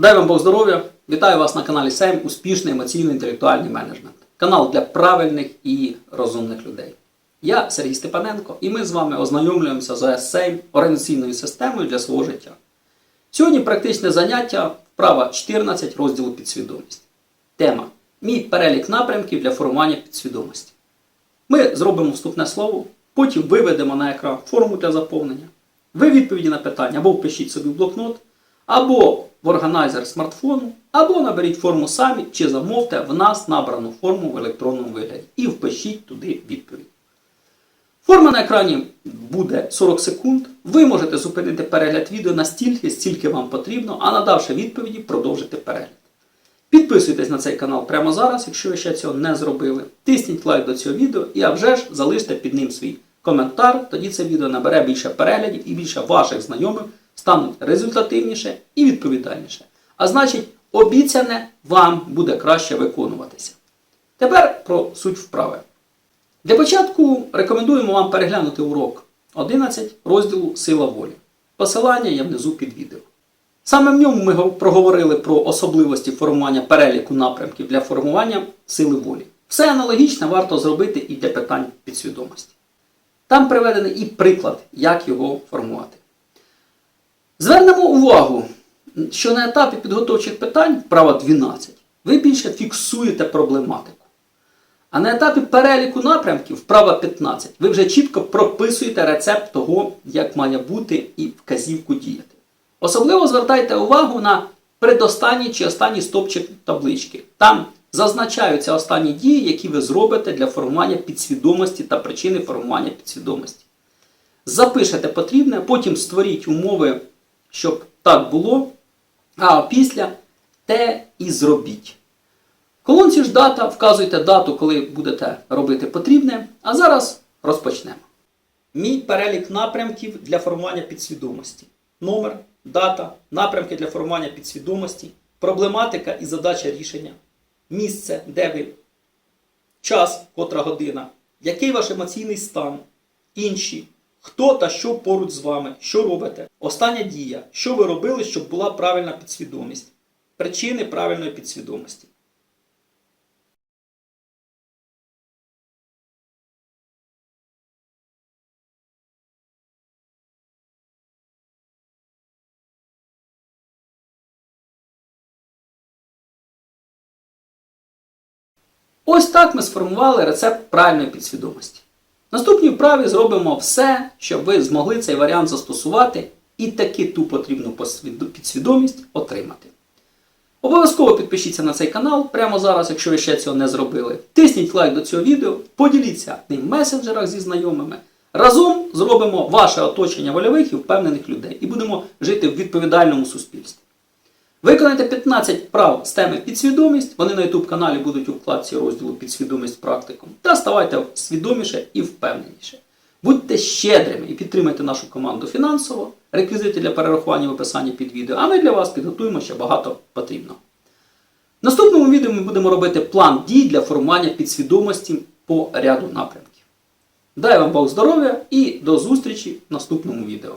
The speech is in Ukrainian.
Дай вам Бог здоров'я! Вітаю вас на каналі Сейм Успішний емоційно-інтелектуальний менеджмент. Канал для правильних і розумних людей. Я Сергій Степаненко, і ми з вами ознайомлюємося з ОС Сейм організаційною системою для свого життя. Сьогодні практичне заняття вправа 14 розділу підсвідомість. Тема Мій перелік напрямків для формування підсвідомості. Ми зробимо вступне слово, потім виведемо на екран форму для заповнення. Ви відповіді на питання або впишіть собі в блокнот, або в органайзер смартфону, або наберіть форму самі, чи замовте в нас набрану форму в електронному вигляді і впишіть туди відповідь. Форма на екрані буде 40 секунд. Ви можете зупинити перегляд відео настільки, стільки вам потрібно, а надавши відповіді, продовжити перегляд. Підписуйтесь на цей канал прямо зараз, якщо ви ще цього не зробили. Тисніть лайк до цього відео і а вже ж залиште під ним свій коментар. Тоді це відео набере більше переглядів і більше ваших знайомих стануть результативніше і відповідальніше. А значить, обіцяне вам буде краще виконуватися. Тепер про суть вправи. Для початку рекомендуємо вам переглянути урок 11 розділу Сила волі. Посилання є внизу під відео. Саме в ньому ми проговорили про особливості формування переліку напрямків для формування сили волі. Все аналогічне варто зробити і для питань підсвідомості. Там приведений і приклад, як його формувати. Звернемо увагу, що на етапі підготовчих питань, вправа 12, ви більше фіксуєте проблематику. А на етапі переліку напрямків, вправа 15, ви вже чітко прописуєте рецепт того, як має бути і вказівку діяти. Особливо звертайте увагу на предостанній чи останній стопчик таблички. Там зазначаються останні дії, які ви зробите для формування підсвідомості та причини формування підсвідомості. Запишете потрібне, потім створіть умови, щоб так було, а після те і зробіть. В колонці ж дата, вказуйте дату, коли будете робити потрібне. А зараз розпочнемо. Мій перелік напрямків для формування підсвідомості. Номер, дата, напрямки для формування підсвідомості, проблематика і задача рішення, місце, де ви, час, котра година, який ваш емоційний стан, інші, хто та що поруч з вами, що робите, остання дія, що ви робили, щоб була правильна підсвідомість, причини правильної підсвідомості. Ось так ми сформували рецепт правильної підсвідомості. Наступній вправі зробимо все, щоб ви змогли цей варіант застосувати і таки ту потрібну підсвідомість отримати. Обов'язково підпишіться на цей канал прямо зараз, якщо ви ще цього не зробили. Тисніть лайк до цього відео, поділіться ним в месенджерах зі знайомими. Разом зробимо ваше оточення вольових і впевнених людей і будемо жити в відповідальному суспільстві. Виконайте 15 вправ з теми підсвідомість. Вони на YouTube каналі будуть у вкладці розділу підсвідомість практикум. Та ставайте свідоміше і впевненіше. Будьте щедрими і підтримайте нашу команду фінансово. Реквізити для перерахування в описанні під відео. А ми для вас підготуємо ще багато потрібного. В наступному відео ми будемо робити план дій для формування підсвідомості по ряду напрямків. Дай вам Бог здоров'я і до зустрічі в наступному відео.